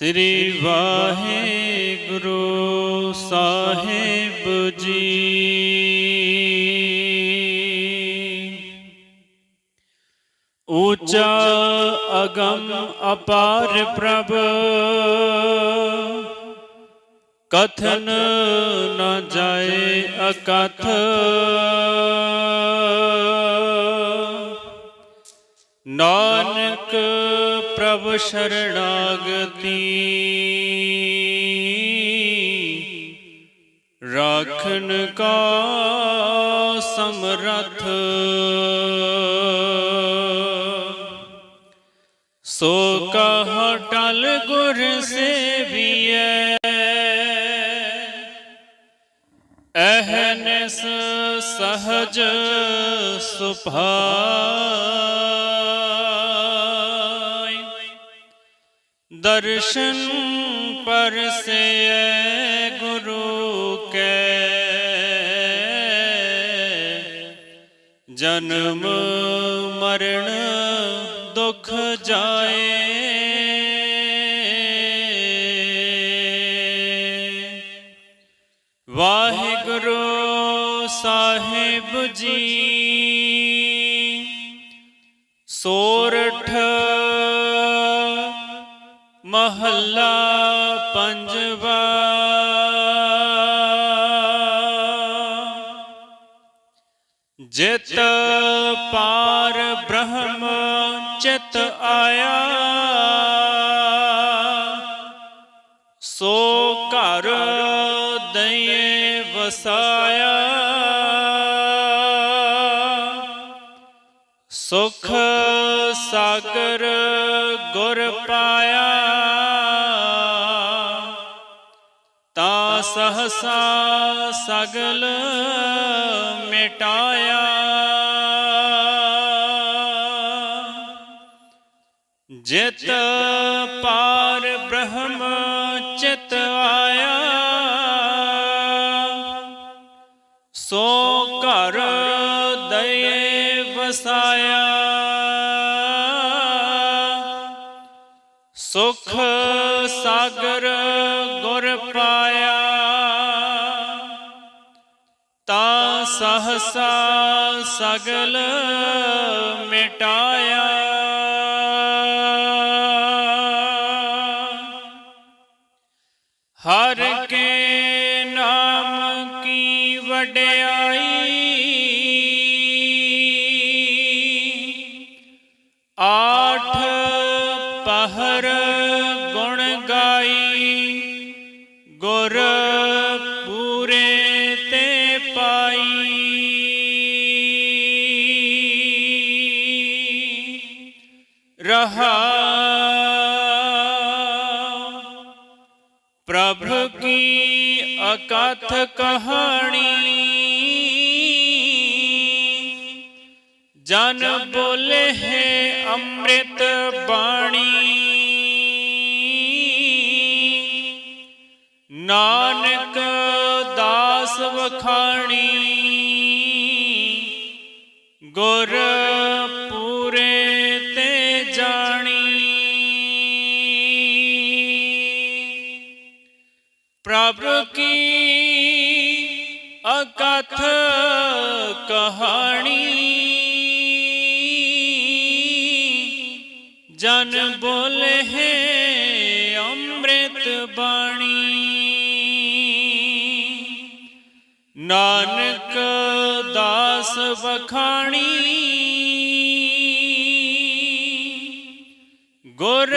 ਸ੍ਰੀ ਵਾਹਿਗੁਰੂ ਸਾਹਿਬ ਜੀ। ਉੱਚਾ ਅਗਮ ਅਪਾਰ ਪ੍ਰਭ ਕਥਨ ਨ ਜਾਏ ਅਕਥ। ਨਾਨਕ ਪ੍ਰਭ ਸ਼ਰਣਾਗਤੀ। ਰਾਖਨ ਕਾ ਸਮਰਥ। ਸੋ ਕਹ ਟਲ ਗੁਰ ਸੇਵੀਐ। ਅਹਨਸ ਸਹਜ ਸੁਭਾ। ਦਰਸ਼ਨ ਪਰਸੇ ਗੁਰੂ ਕੈ ਜਨਮ ਮਰਨ ਦੁਖ ਜਾਏ ਵਾਹਿਗੁਰੂ ਸਾਹਿਬ ਜੀ ਸੋਰਠ ਮਹੱਲਾ ਪੰਜਵਾ। ਜਿਤ ਪਾਰ ਬ੍ਰਹਮ ਚਿਤ ਆਇਆ, ਸੋ ਘਰ ਦਈਏ ਵਸਾਇਆ। ਸੁਖ ਸਾਗਰ ਗੁਰ ਪਾਇਆ। ਸਹਸਾ ਸਗਲ ਮਿਟਾਇਆ। ਜਿਤ ਪਾਰ ਬ੍ਰਹਮ ਚਿਤ ਆਇਆ। ਸੋ ਘਰ ਦਏ ਵਸਾਇਆ। ਸੁਖ ਸਾਗਰ ਗੁਰ ਪਾਇਆ ਤਾ ਸਹਸਾ ਸਗਲ ਮਿਟਾਇਆ। ਹਰ ਕੇ ਨਾਮ ਕੀ ਵਡਿਆਈ। ਆਠ ਪਹਰ ਗੁਣ ਗਾਈ। ਗੁਰ ਰਹਾ ਪ੍ਰਭ ਕੀ ਅਕਥ ਕਹਾਣੀ ਜਨ ਬੋਲੇ ਹੈ ਅੰਮ੍ਰਿਤ ਬਾਣੀ ਨਾਨਕ ਦਾਸ ਵਖਾਣੀ ਗੁਰ ਪ੍ਰਭ ਕੀ ਅਕਥ ਕਹਾਣੀ? ਜਨ ਬੋਲੇ ਹੈ ਅੰਮ੍ਰਿਤ ਬਾਣੀ। ਨਾਨਕ ਦਾਸ ਵਖਾਣੀ। ਗੁਰ